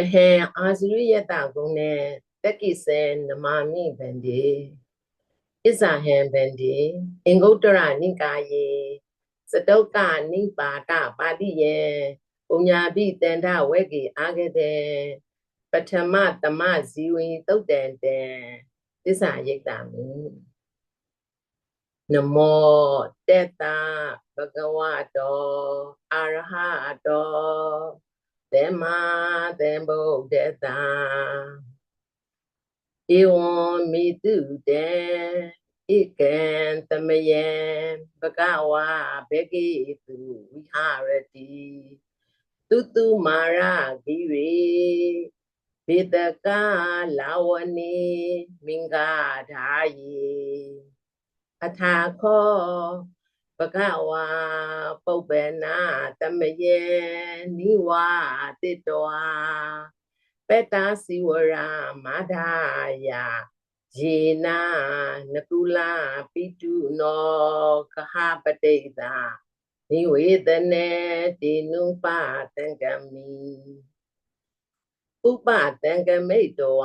အဟံအာဇရိယတဂုံနဲ့တက္ကိစေနမာမိဗန္တိဣဇာဟံဗန္တိအင်္ဂုတ္တရနိကာယေစတုတ်ကနိပါတပါတိယေပုညာပိတန္တဝေကေအာဂတေပထမတမဇီဝိတုတ်တန်တံသစ္စာရိတ်တာမိနမောတေတာဘဂဝတောအာရဟတော သေမသေဗုဒ္ဓတာဧဝံမိတုတေဧကံသမယံဘဂဝါဘေကိတုဝိဟာရတိတုတုမာရဂိရေဘေတကလာဝနေမင်္ဂဓာယေအထာခော ပကဝါပုပ္ပနာတမယေနိဝါတိတောပတ္တာစီဝရာမာဒာယယေနာနကုလာပိတုနောကဟပတိတာနိဝေဒနေတိနုပတံကမိဥပတံကမိတ်တော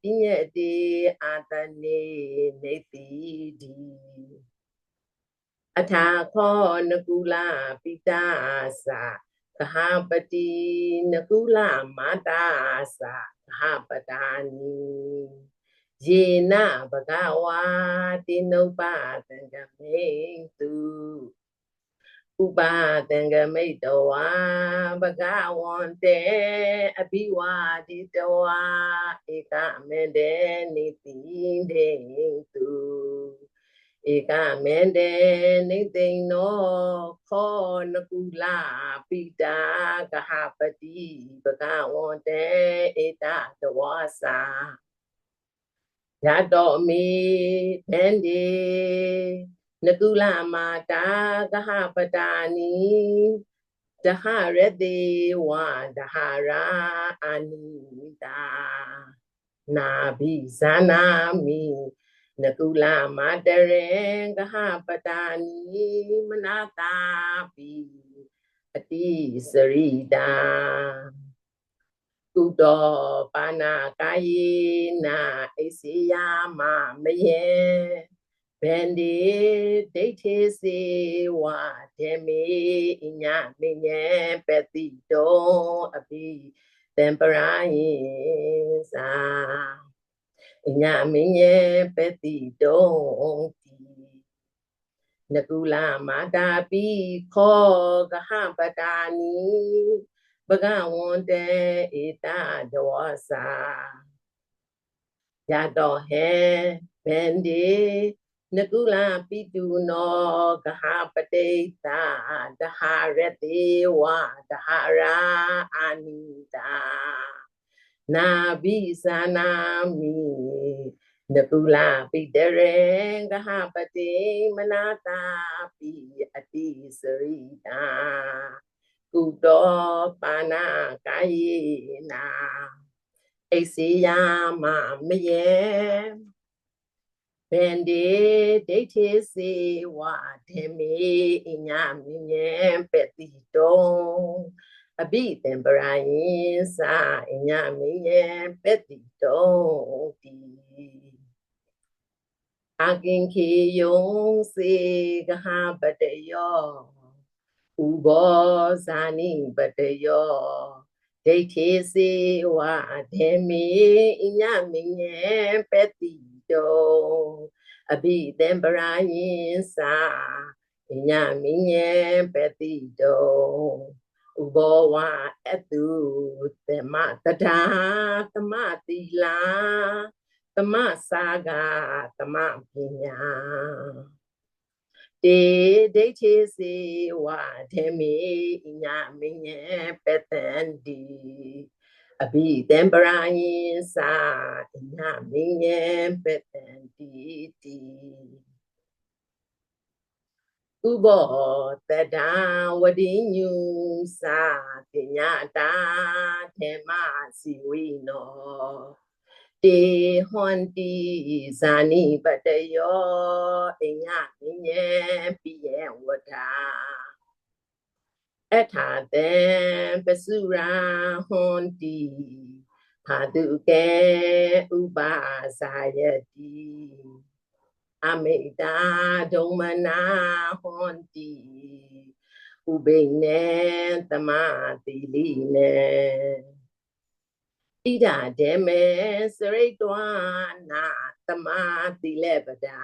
ပညေတိအာတနေနေတိဒီ အထာခောနကုလာပိတာသာသဟပတိနကုလမာတာသာသဟပတာနိယေနဘဂဝါတိနုပသံဃမိတုဥပါသံဃမိတဝါဘဂဝန္တေအဘိဝါတိတဝါဧကမေတေနိတိတေတု ဧကမေန္တေနိသိဏောခောနကုလာပိတာကဟပတိဘဂဝန္တေဧတတဝါစာရတောမိတန္တိနကုလမာတာကဟပတာနိတဟရတိဝဒဟရာအနိတာနာဘိဇာနာမိ နကုလမာတရေကဟပတာနိမနာတာပိအတိစရိတာကုတောပါဏာကာယေနာအိစီယာမမယေဗန္ဒီဒိဋ္ဌိစေဝဒေမေအညမညံပတိတောအပိတံပရာယေသာအ ညမင်းရဲ့ပတိတုံးတီနကုလာမာတာပိခောကဟပတာနိဘဂဝန္တေဧတဒေဝစာရတောဟေဗန္ဒီနကုလာပိတုနောကဟပတိတာတဟရတေဝတဟရာအာနိတာ နာဘိဇာနာမိနပုလာပိတရေကဟပတိမနာတာပိအတိစရိတာကုတောပါဏကာယေနာအိစေယမမယေဗန္ဒီဒိဋ္ဌိစေဝဒေမေအညာမင်းရဲ့ပတိတုံ အဘိတံပရာယင်စာအညာမင်းရဲ့ပတိတုံတီအကင်ခေယုံစေကဟပတယောဥဘောဇာနိပတယောဒိဋ္ဌိစေဝဒေမေအညာမင်းရဲ့ပတိတုံအဘိတံပရာယင်စာအညာမင်းရဲ့ပတိတုံ ဥဘောဝအတုသမတတာသမတိလာသမစာဂသမပညာတေဒိဋ္ဌိစေဝထေမိညာမင်းရဲ့ပတန်ဒီအဘိတံပရာယင်စာညာမင်းရဲ့ပတန်ဒီတီ ဥဘောတတံဝတိညုစာပညာတာထေမစီဝိနောတေဟွန်တီဇာနိပတယောအညမင်းရဲ့ပြည့်ရဲ့ဝဒ္ဓအထာတံပစုရာဟွန်တိဖာတုကေဥပါစာယတိ အမိတာဒုံမနာဟွန်တိဥပိနေတမတိလိနေဣဒဒေမေစရိတဝနာတမတိလေပဒာ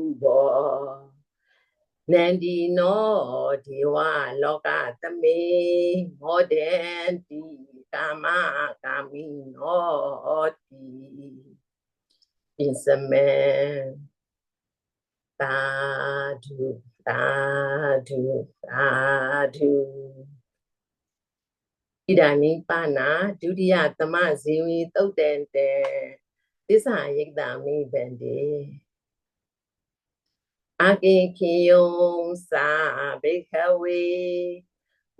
ဥဘောနန္ဒီနောဒေဝလောကသမေမောဒေတိကာမကာမိနောတိပင်စမေ သာဓုသာဓုသာဓုဣဒာနိပါဏဒုတိယသမဇေဝီသုတ်တန်တေသစ္စာယိတမိဗန္တိအကိခိယုံသာဘိခဝေ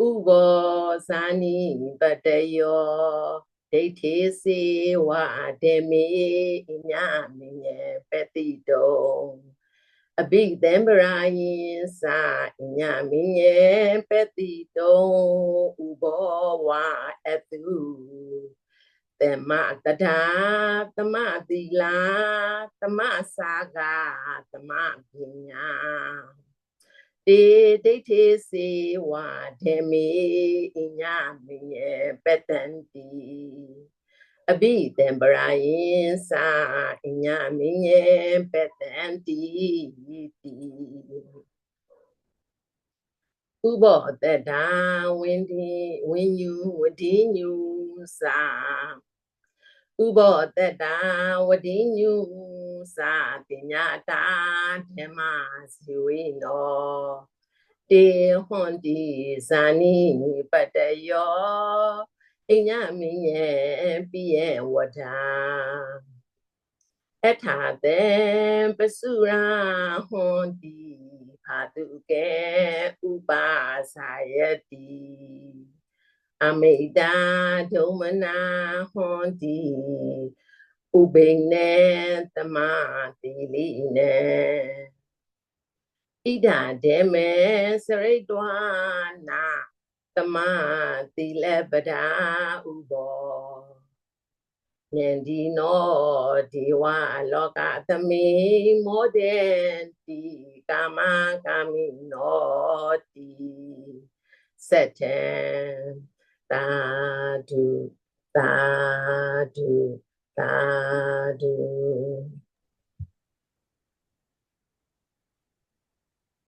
ဥဘောဇာနိပတယောဒိဋ္ဌိစေဝဒေမေအညမင်းရဲ့ပတိတုံ အဘိသံပရာယင်စာညမင်းရဲ့ပတိတုံဥဘောဝအတုတမတထာတမသီလာတမစာကတမပညာတေဒိဋ္ဌိစေဝဒေမေအညမင်းရဲ့ပတန်တိ အဘိတံပရာယင်စာအညမင်းရဲ့ပတန်တိတိဥဘောတတံဝင်းဒီဝင်းယူဝတိညူစာဥဘောတတဝတိညုသာပညာတာဓမ္မဇီဝိနောတေဟွန်တိဇာနိပတယော အိညာမင်းရဲ့ပြည့်ရဲ့ဝဒာအထာတေပစုရာဟွန်တိဖာတုကေဥပါစာယတိအမိတာဒုမနာဟွန်တိဥပိနေတမတိလိနေဣဒဒေမေစရိတဝနာ တမတိလေပဒာဥဘောနန္ဒီနောဒီဝလောကသမေမောဒေတိကာမကာမိနောတိစัจेंသာဓုသာဓုသာဓု